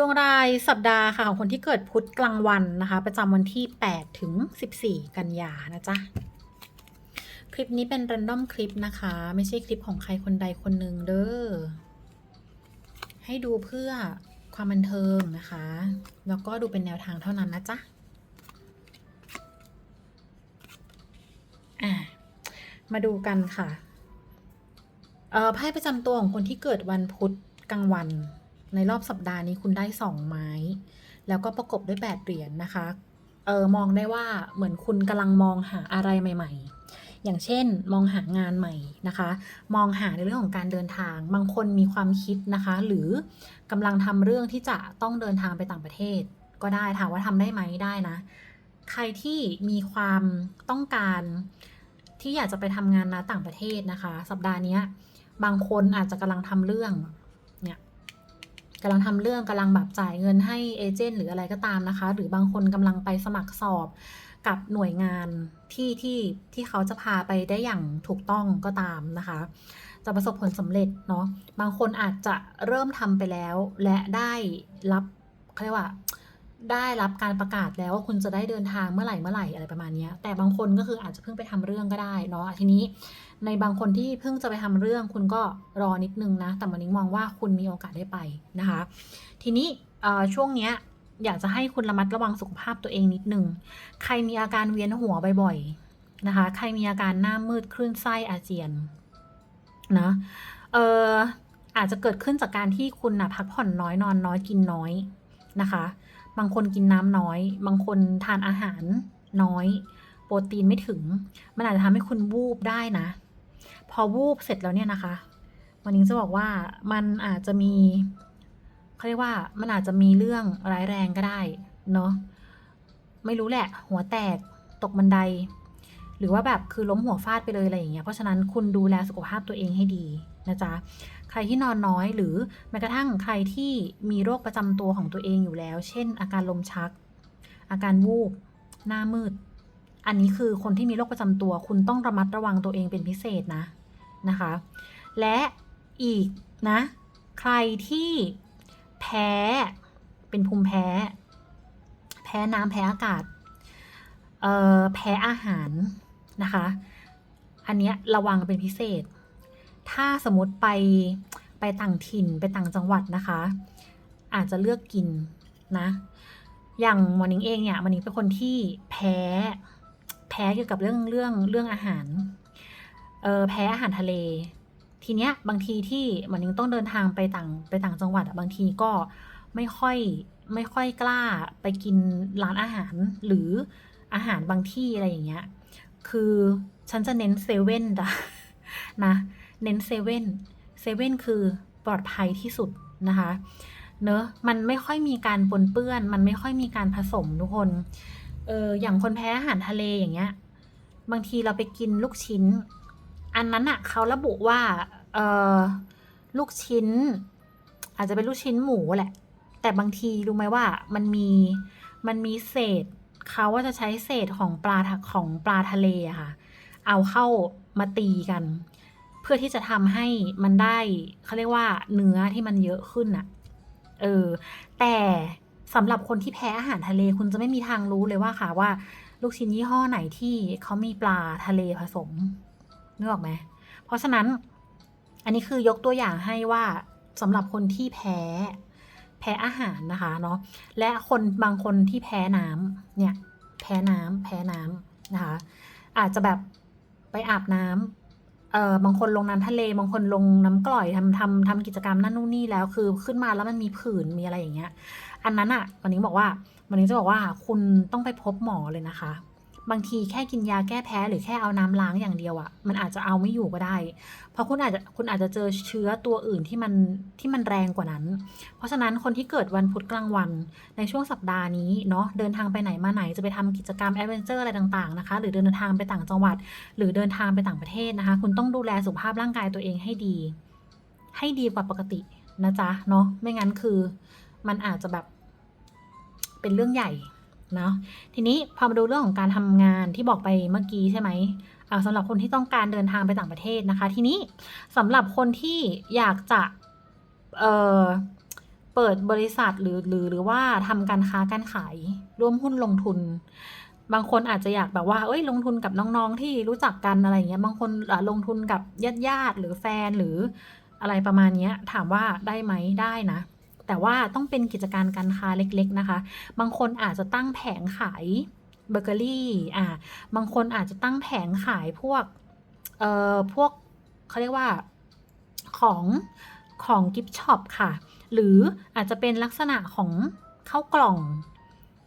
ดวงรายสัปดาห์ค่ะ ของคนที่เกิดพุธกลางวันนะคะ ประจำวันที่ 8 ถึง 14 กันยานะจ๊ะ คลิปนี้เป็น r รนดอมคลิปนะคะ ไม่ใช่คลิปของใครคนใดคนหนึ่งเด้อ ให้ดูเพื่อความบันเทิงนะคะ แล้วก็ดูเป็นแนวทางเท่านั้นนะจ๊ะอะมาดูกันค่ะ เอ่อไพ่ประจำตัวของคนที่เกิดวันพุธกลางวัน ในรอบสัปดาห์นี้คุณได้สองไม้ แล้วก็ประกบด้วยแปดเหรียญนะคะ เออมองได้ว่าเหมือนคุณกำลังมองหาอะไรใหม่ ๆ อย่างเช่น มองหางานใหม่นะคะ มองหาในเรื่องของการเดินทาง บางคนมีความคิดนะคะ หรือกำลังทำเรื่องที่จะต้องเดินทางไปต่างประเทศ ก็ได้ถามว่าทำได้ไหมได้นะ ใครที่มีความต้องการที่อยากจะไปทำงานนะต่างประเทศนะคะ สัปดาห์นี้บางคนอาจจะกำลังทำเรื่อง กำลังทำเรื่องกำลังแบบจ่ายเงินให้เอเจนต์หรืออะไรก็ตามนะคะ หรือบางคนกำลังไปสมัครสอบกับหน่วยงานที่ที่ที่เขาจะพาไปได้อย่างถูกต้องก็ตามนะคะ จะประสบผลสำเร็จเนาะบางคนอาจจะเริ่มทำไปแล้ว และได้รับเขาเรียกว่าได้รับการประกาศแล้วว่าคุณจะได้เดินทางเมื่อไหร่เมื่อไหร่อะไรประมาณนี้แต่บางคนก็คืออาจจะเพิ่งไปทำเรื่องก็ได้เนาะทีนี้ ในบางคนที่เพิ่งจะไปทำเรื่องคุณก็รอนิดนึงนะ แต่วันนี้มองว่าคุณมีโอกาสได้ไปนะคะ ทีนี้ช่วงเนี้ยอยากจะให้คุณระมัดระวังสุขภาพตัวเองนิดนึงใครมีอาการเวียนหัวบ่อยๆนะคะ ใครมีอาการหน้ามืดคลื่นไส้อาเจียนนะเอ่ออาจจะเกิดขึ้นจากการที่คุณนะพักผ่อนน้อยนอนน้อยกินน้อยนะคะ บางคนกินน้ำน้อย บางคนทานอาหารน้อย โปรตีนไม่ถึง มันอาจจะทำให้คุณวูบได้นะ อวูบเสร็จแล้วเนี่ยนะคะวันนี้จะบอกว่ามันอาจจะมีเขาเรียกว่ามันอาจจะมีเรื่องร้ายแรงก็ได้เนาะไม่รู้แหละ หัวแตกตกบันได หรือว่าแบบคือล้มหัวฟาดไปเลยอะไรอย่างเงี้ยเพราะฉะนั้นคุณดูแลสุขภาพตัวเองให้ดีนะจ๊ะใครที่นอนน้อยหรือแม้กระทั่งใครที่มีโรคประจำตัวของตัวเองอยู่แล้ว เช่น อาการลมชัก อาการวูบหน้ามืด อันนี้คือคนที่มีโรคประจำตัว คุณต้องระมัดระวังตัวเองเป็นพิเศษนะ นะคะ และอีกนะ ใครที่แพ้เป็นภูมิแพ้ แพ้น้ำแพ้อากาศเอ่อแพ้อาหารนะคะ อันเนี้ยระวังเป็นพิเศษ ถ้าสมมติไปไปต่างถิ่นไปต่างจังหวัดนะคะ อาจจะเลือกกินนะ อย่างมอนิงเองเนี่ยมอนิงเป็นคนที่แพ้ แพ้เกี่ยวกับเรื่องเรื่องเรื่องอาหาร เออแพ้อาหารทะเล ทีเนี้ยบางทีที่เหมือนิงต้องเดินทางไปต่างไปต่างจังหวัดอะบางทีก็ไม่ค่อยไม่ค่อยกล้าไปกินร้านอาหารหรืออาหารบางที่อะไรอย่างเงี้ย คือฉันจะเน้นเซเว่นจ้ะนะ เน้นเซเว่นเซเว่นคือปลอดภัยที่สุดนะคะ เนอะมันไม่ค่อยมีการปนเปื้อน มันไม่ค่อยมีการผสมทุกคน เอออย่างคนแพ้อาหารทะเลอย่างเงี้ย บางทีเราไปกินลูกชิ้น อันนั้นอะเขาระบุว่าเออลูกชิ้น อาจจะเป็นลูกชิ้นหมูแหละ แต่บางทีรู้ไหมว่ามันมีมันมีเศษเขาว่าจะใช้เศษของปลาของปลาทะเลอะค่ะ เอาเข้ามาตีกัน เพื่อที่จะทำให้มันได้เขาเรียกว่าเนื้อที่มันเยอะขึ้นอะเออ แต่สำหรับคนที่แพ้อาหารทะเลคุณจะไม่มีทางรู้เลยว่าค่ะว่า ลูกชิ้นยี่ห้อไหนที่เขามีปลาทะเลผสม นึกออกไหมเพราะฉะนั้นอันนี้คือยกตัวอย่างให้ว่าสำหรับคนที่แพ้ แพ้อาหารนะคะเนาะและคนบางคนที่แพ้น้ำเนี่ยแพ้น้ำแพ้น้ำนะคะ อาจจะแบบไปอาบน้ำเอ่อบางคนลงน้ำทะเล บางคนลงน้ำกร่อยทำทำทำกิจกรรมนั่นนู่นนี่แล้วคือขึ้นมาแล้วมันมีผื่นมีอะไรอย่างเงี้ย อันนั้นอะวันนี้บอกว่าวันนี้จะบอกว่าคุณต้องไปพบหมอเลยนะคะ บางทีแค่กินยาแก้แพ้หรือแค่เอาน้ำล้างอย่างเดียวอะมันอาจจะเอาไม่อยู่ก็ได้ เพราะคุณอาจจะคุณอาจจะเจอเชื้อตัวอื่นที่มันที่มันแรงกว่านั้น เพราะฉะนั้นคนที่เกิดวันพุธกลางวันในช่วงสัปดาห์นี้เนาะเดินทางไปไหนมาไหนจะไปทำกิจกรรมแอดเวนเจอร์อะไรต่างๆนะคะ หรือเดินทางไปต่างจังหวัด หรือเดินทางไปต่างประเทศนะคะ คุณต้องดูแลสุขภาพร่างกายตัวเองให้ดี ให้ดีกว่าปกตินะจ๊ะเนาะไม่งั้นคือ มันอาจจะแบบเป็นเรื่องใหญ่ เนาะทีนี้พอมาดูเรื่องของการทำงานที่บอกไปเมื่อกี้ใช่ไหมอ่าสำหรับคนที่ต้องการเดินทางไปต่างประเทศนะคะ ทีนี้สำหรับคนที่อยากจะเอ่อเปิดบริษัทหรือหรือหรือว่าทำการค้าการขายร่วมหุ้นลงทุน บางคนอาจจะอยากแบบว่า เอ้ยลงทุนกับน้องๆที่รู้จักกันอะไรเงี้ยบางคนลงทุนกับญาติๆหรือแฟนหรืออะไรประมาณนี้ถามว่าได้ไหมได้นะ แต่ว่าต้องเป็นกิจการการค้าเล็กๆนะคะ บางคนอาจจะตั้งแผงขายเบเกอรี่อ่าบางคนอาจจะตั้งแผงขายพวกเอ่อพวกเขาเรียกว่าของของกิฟต์ช็อปค่ะ หรืออาจจะเป็นลักษณะของข้าวกล่อง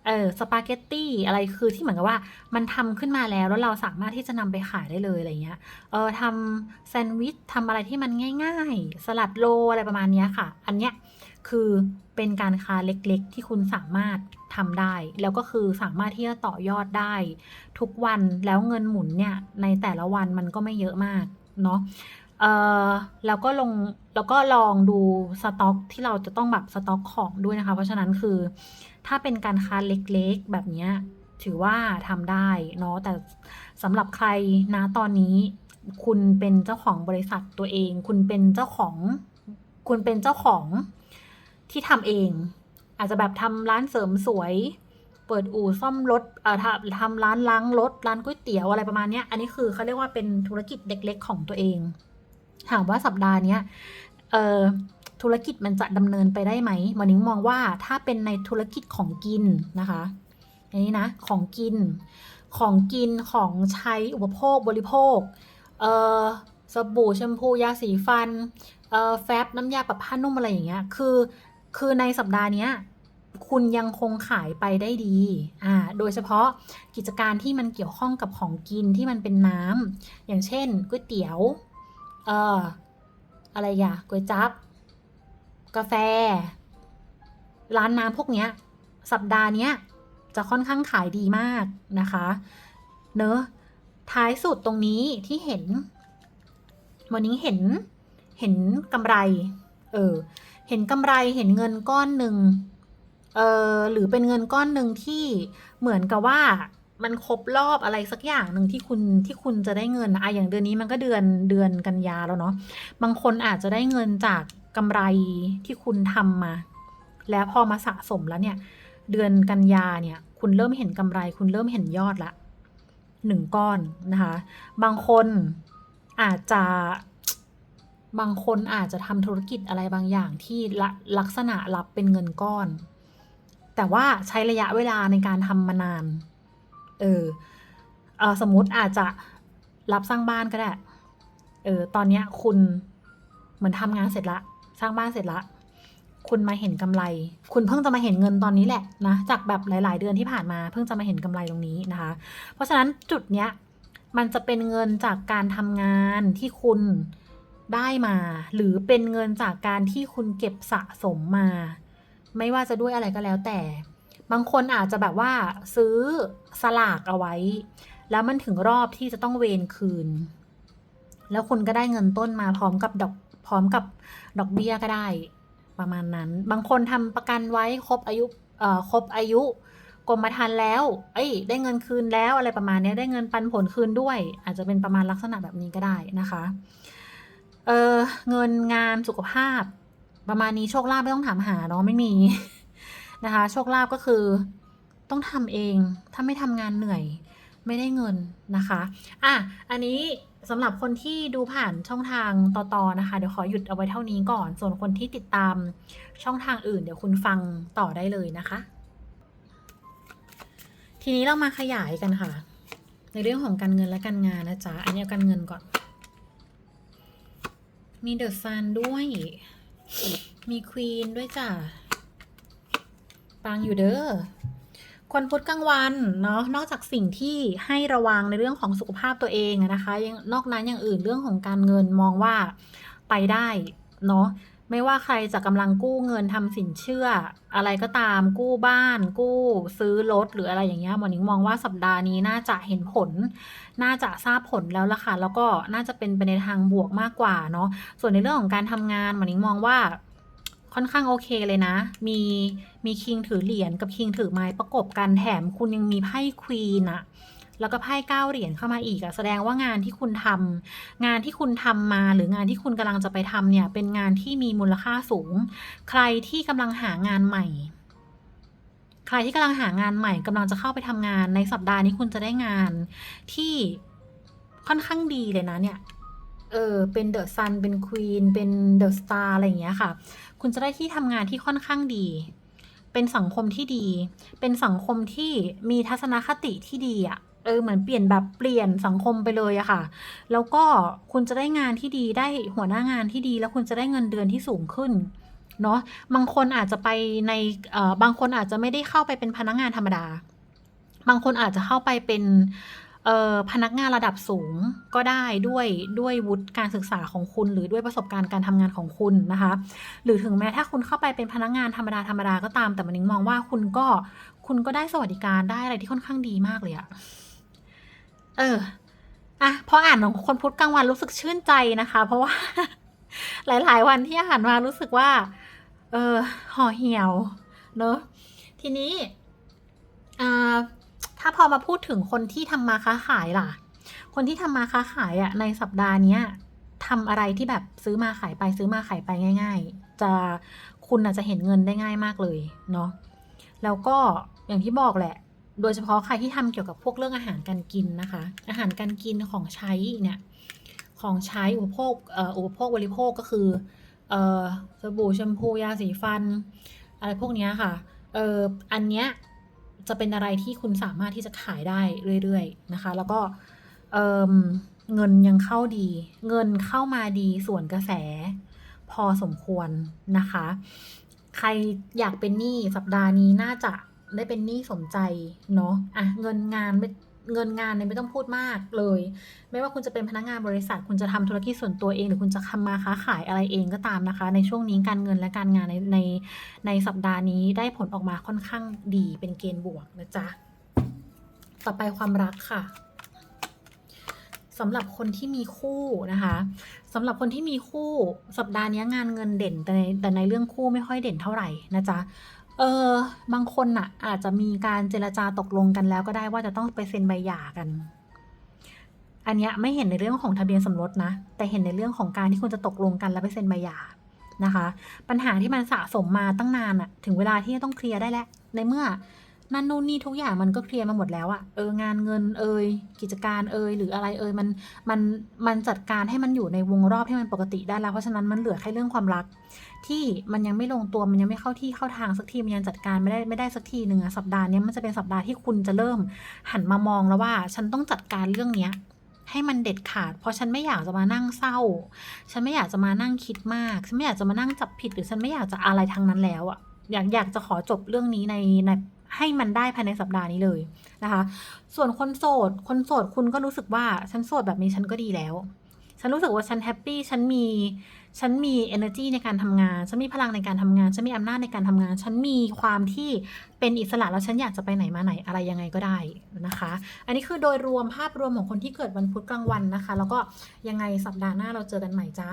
เออสปาเกตตี้อะไรคือที่เหมือนกับว่ามันทำขึ้นมาแล้วแล้วเราสามารถที่จะนำไปขายได้เลยอะไรเงี้ยเออทำแซนด์วิชทำอะไรที่มันง่าย ๆ สลัดโลอะไรประมาณนี้ค่ะ อันเนี้ย คือเป็นการค้าเล็กๆ ที่คุณสามารถทำได้ แล้วก็คือสามารถที่จะต่อยอดได้ ทุกวันแล้วเงินหมุนเนี่ยในแต่ละวันมันก็ไม่เยอะมากเนาะเออแล้วก็ลงแล้วก็ลองดูสต็อกที่เราจะต้องแบบสต็อกของด้วยนะคะ เพราะฉะนั้นคือ ถ้าเป็นการค้าเล็กๆแบบเนี้ยถือว่าทำได้เนาะแต่สำหรับใครนะตอนนี้ คุณเป็นเจ้าของบริษัทตัวเอง คุณเป็นเจ้าของ คุณเป็นเจ้าของ ที่ทำเอง อาจจะแบบทำร้านเสริมสวย เปิดอู่ซ่อมรถเอ่อทำทำร้านล้างรถร้านก๋วยเตี๋ยวอะไรประมาณเนี้ยอันนี้คือเขาเรียกว่าเป็นธุรกิจเล็กๆของตัวเอง ถามว่าสัปดาห์เนี้ยเอ่อธุรกิจมันจะดำเนินไปได้ไหมมอนิ้งมองว่าถ้าเป็นในธุรกิจของกินนะคะอันนี้นะของกิน ของกินของใช้อุปโภคบริโภค เอ่อสบู่แชมพูยาสีฟัน เอ่อแฟบน้ำยาปรับผ้านุ่มอะไรอย่างเงี้ย คือ คือในสัปดาห์เนี้ยคุณยังคงขายไปได้ดี อ่า โดยเฉพาะกิจการที่มันเกี่ยวข้องกับของกินที่มันเป็นน้ำ อย่างเช่นก๋วยเตี๋ยว เอ่อ อะไรอย่าก๋วยจั๊บกาแฟ ร้านน้ำพวกเนี้ย สัปดาห์เนี้ยจะค่อนข้างขายดีมากนะคะ เนอะ ท้ายสุดตรงนี้ที่เห็น วันนี้เห็น เห็นกำไร เออ เห็นกำไรเห็นเงินก้อนหนึ่งเออหรือเป็นเงินก้อนหนึ่งที่เหมือนกับว่ามันครบรอบอะไรสักอย่างหนึ่งที่คุณที่คุณจะได้เงินอะอย่างเดือนนี้มันก็เดือนเดือนกันยาแล้วเนาะบางคนอาจจะได้เงินจากกำไรที่คุณทำมา แล้วพอมาสะสมแล้วเนี่ย เดือนกันยาเนี่ย คุณเริ่มเห็นกำไร คุณเริ่มเห็นยอดละหนึ่งก้อนนะคะ บางคนอาจจะ บางคนอาจจะทำธุรกิจอะไรบางอย่างที่ลลักษณะรับเป็นเงินก้อน แต่ว่าใช้ระยะเวลาในการทำมานาน เออเออสมมติอาจจะรับสร้างบ้านก็ได้ เออ ตอนเนี้ยคุณเหมือนทำงานเสร็จละ สร้างบ้านเสร็จละ คุณมาเห็นกำไร คุณเพิ่งจะมาเห็นเงินตอนนี้แหละนะ จากแบบหลาย ๆ เดือนที่ผ่านมา เพิ่งจะมาเห็นกำไรตรงนี้นะคะ เพราะฉะนั้นจุดเนี้ยมันจะเป็นเงินจากการทำงานที่คุณ ได้มา หรือเป็นเงินจากการที่คุณเก็บสะสมมา ไม่ว่าจะด้วยอะไรก็แล้วแต่ บางคนอาจจะแบบว่าซื้อสลากเอาไว้ แล้วมันถึงรอบที่จะต้องเวนคืน แล้วคุณก็ได้เงินต้นมาพร้อมกับดอกพร้อมกับดอกเบี้ยก็ได้ ประมาณนั้น บางคนทำประกันไว้ครบอายุเอ่อครบอายุกรมธรรม์แล้ว เอ้ย ได้เงินคืนแล้วอะไรประมาณนี้ได้เงินปันผลคืนด้วย อาจจะเป็นประมาณลักษณะแบบนี้ก็ได้นะคะ เออเงินงานสุขภาพ ประมาณนี้โชคลาภไม่ต้องถามหาเนาะไม่มีนะคะ โชคลาภก็คือต้องทำเอง ถ้าไม่ทำงานเหนื่อยไม่ได้เงินนะคะ อะ อันนี้สำหรับคนที่ดูผ่านช่องทางต่อๆนะคะ เดี๋ยวขอหยุดเอาไว้เท่านี้ก่อน ส่วนคนที่ติดตามช่องทางอื่น เดี๋ยวคุณฟังต่อได้เลยนะคะ ทีนี้เรามาขยายกันค่ะ ในเรื่องของการเงินและการงานนะจ๊ะ อันนี้การเงินก่อน มีเดอะซันด้วย มีควีนด้วยจ้ะปังอยู่เด้อคนพุธกลางวันเนาะนอกจากสิ่งที่ให้ระวังในเรื่องของสุขภาพตัวเองนะคะ ยังนอกนั้นอย่างอื่นเรื่องของการเงินมองว่าไปได้เนาะ ไม่ว่าใครจะกำลังกู้เงินทำสินเชื่อ อะไรก็ตามกู้บ้าน กู้ซื้อรถหรืออะไรอย่างเงี้ยหมอนิงมองว่าสัปดาห์นี้น่าจะเห็นผล น่าจะทราบผลแล้วล่ะค่ะ แล้วก็น่าจะเป็นไปในทางบวกมากกว่าเนาะส่วนในเรื่องของการทำงานหมอนิงมองว่าค่อนข้างโอเคเลยนะ มีมีคิงถือเหรียญกับคิงถือไม้ประกบกันแถมคุณยังมีไพ่ควีนอะ แล้วก็ไพ่เก้าเหรียญเข้ามาอีกอะแสดงว่างานที่คุณทำงานที่คุณทำมา หรืองานที่คุณกำลังจะไปทำเนี่ยเป็นงานที่มีมูลค่าสูง ใครที่กำลังหางานใหม่ ใครที่กำลังหางานใหม่กำลังจะเข้าไปทำงาน ในสัปดาห์นี้คุณจะได้งานที่ค่อนข้างดีเลยนะเนี่ยเออเป็นเดอะซันเป็นควีนเป็นเดอะสตาร์อะไรอย่างเงี้ยค่ะ คุณจะได้ที่ทำงานที่ค่อนข้างดี เป็นสังคมที่ดี เป็นสังคมที่มีทัศนคติที่ดีอะ เออเหมือนเปลี่ยนแบบเปลี่ยนสังคมไปเลยอะค่ะ แล้วก็คุณจะได้งานที่ดีได้หัวหน้างานที่ดีแล้วคุณจะได้เงินเดือนที่สูงขึ้นเนาะบางคนอาจจะไปในเอ่อบางคนอาจจะไม่ได้เข้าไปเป็นพนักงานธรรมดา บางคนอาจจะเข้าไปเป็นเอ่อพนักงานระดับสูงก็ได้ด้วยด้วยวุฒิการศึกษาของคุณ หรือด้วยประสบการณ์การทำงานของคุณนะคะ หรือถึงแม้ถ้าคุณเข้าไปเป็นพนักงานธรรมดาธรรมดาก็ตามแต่มันนิ้งมองว่าคุณก็คุณก็ได้สวัสดิการได้อะไรที่ค่อนข้างดีมากเลยอะ เอออะพออ่านของคนพุธกลางวันรู้สึกชื่นใจนะคะ เพราะว่า หลาย ๆ วันที่อ่านมารู้สึกว่า เออห่อเหี่ยวเนาะทีนี้อ่าถ้าพอมาพูดถึงคนที่ทำมาค้าขายล่ะ คนที่ทำมาค้าขายอะในสัปดาห์เนี้ยทำอะไรที่แบบซื้อมาขายไปซื้อมาขายไปง่าย ๆ จะคุณอาจจะเห็นเงินได้ง่ายมากเลยเนาะแล้วก็อย่างที่บอกแหละ โดยเฉพาะใครที่ทำเกี่ยวกับพวกเรื่องอาหารการกินนะคะ อาหารการกินของใช้เนี่ยของใช้อุปโภคอุปโภคบริโภคก็คือสบู่แชมพูยาสีฟัน อะไรพวกนี้ค่ะเอออันเนี้ยจะเป็นอะไรที่คุณสามารถที่จะขายได้เรื่อยๆนะคะ แล้วก็เเงินยังเข้าดี เงินเข้ามาดีส่วนกระแส พอสมควรนะคะ ใครอยากเป็นหนี้สัปดาห์นี้น่าจะ ได้เป็นหนี้สมใจเนาะอะเงินงานไม่เงินงานเนี่ยไม่ต้องพูดมากเลย ไม่ว่าคุณจะเป็นพนักงานบริษัท คุณจะทำธุรกิจส่วนตัวเอง หรือคุณจะทำมาค้าขายอะไรเองก็ตามนะคะ ในช่วงนี้การเงินและการงานในในในสัปดาห์นี้ได้ผลออกมาค่อนข้างดีเป็นเกณฑ์บวกนะจ๊ะต่อไปความรักค่ะสำหรับคนที่มีคู่นะคะสำหรับคนที่มีคู่สัปดาห์นี้งานเงินเด่นแต่ในแต่ในเรื่องคู่ไม่ค่อยเด่นเท่าไหร่นะจ๊ะ เออบางคนน่ะ อาจจะมีการเจรจาตกลงกันแล้วก็ได้ว่าจะต้องไปเซ็นใบหย่ากัน อันนี้ไม่เห็นในเรื่องของทะเบียนสมรสนะ แต่เห็นในเรื่องของการที่คุณจะตกลงกันแล้วไปเซ็นใบหย่านะคะ ปัญหาที่มันสะสมมาตั้งนานอะถึงเวลาที่จะต้องเคลียร์ได้แล้วในเมื่อ นั่นนู่นนี่ทุกอย่างมันก็เคลียร์มาหมดแล้วอะเอองานเงินเอยกิจการเอยหรืออะไรเอยมันมันมันจัดการให้มันอยู่ในวงรอบที่มันปกติได้แล้วเพราะฉะนั้นมันเหลือแค่เรื่องความรัก ที่มันยังไม่ลงตัวมันยังไม่เข้าที่เข้าทางสักทีมันยังจัดการไม่ได้ไม่ได้สักทีหนึ่งอะสัปดาห์นี้มันจะเป็นสัปดาห์ที่คุณจะเริ่มหันมามองแล้วว่า ฉันต้องจัดการเรื่องเนี้ยให้มันเด็ดขาด เพราะฉันไม่อยากจะมานั่งเศร้า ฉันไม่อยากจะมานั่งคิดมาก ฉันไม่อยากจะมานั่งจับผิด หรือฉันไม่อยากจะอะไรทางนั้นแล้วอะอยากอยากจะขอจบเรื่องนี้ในใน ให้มันได้ภายในสัปดาห์นี้เลยนะคะ ส่วนคนโสด คนโสดคุณก็รู้สึกว่าฉันโสดแบบนี้ฉันก็ดีแล้ว ฉันรู้สึกว่าฉันแฮปปี้ ฉันมี ฉันมี energy ในการทำงาน ฉันมีพลังในการทำงาน ฉันมีอำนาจในการทำงาน ฉันมีความที่เป็นอิสระแล้วฉันอยากจะไปไหนมาไหนอะไรยังไงก็ได้นะคะ อันนี้คือโดยรวมภาพรวมของคนที่เกิดวันพุธกลางวันนะคะ แล้วก็ยังไงสัปดาห์หน้าเราเจอกันใหม่จ้า